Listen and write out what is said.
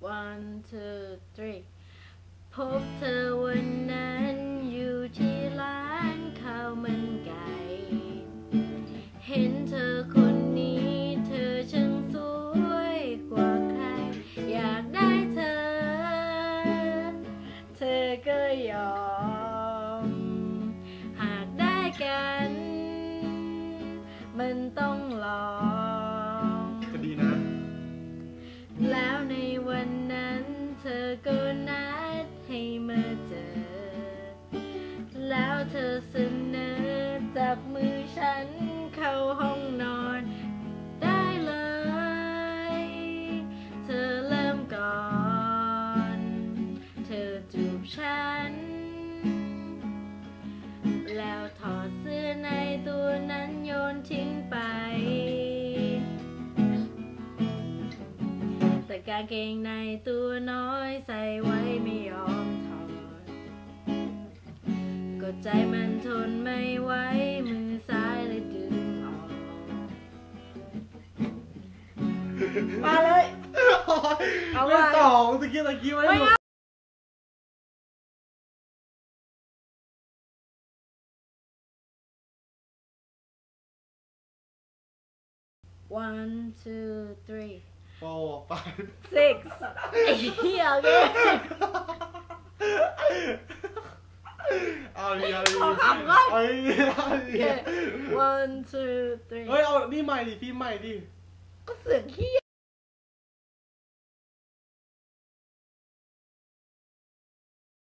one two three พบเธอวันนั้นอยู่ที่ร้านข้าวมันไก่ เห็นเธอคนนี้เธอช่างสวยกว่าใคร อยากได้เธอ เธอก็ยอม หากได้กัน มันต้อง ในวันนั้นเธอก็นัดให้มาเจอ แล้วเธอเสนอจับมือฉันเข้าห้องนอนได้เลย เธอเริ่มก่อน เธอจูบฉัน แล้วถอ แต่กางเกงในตัวน้อยใส่ไว้ไม่ยอมถอดก็ใจมันทนไม่ไหวมือซ้ายเลยดึงออก มาเลย เอาเล่นไว้ต่อตะกี้ตะกี้ไว้ไม่หมเอาด one two three โอ้ไป six ไอ้เหี้ยเกเอาดีเอาดีขอคำก่อน เอาดีเอาดี one two three เฮ้ยเอานี่ใหม่ดิพี่ใหม่ดิ ก็เสือกเหี้ย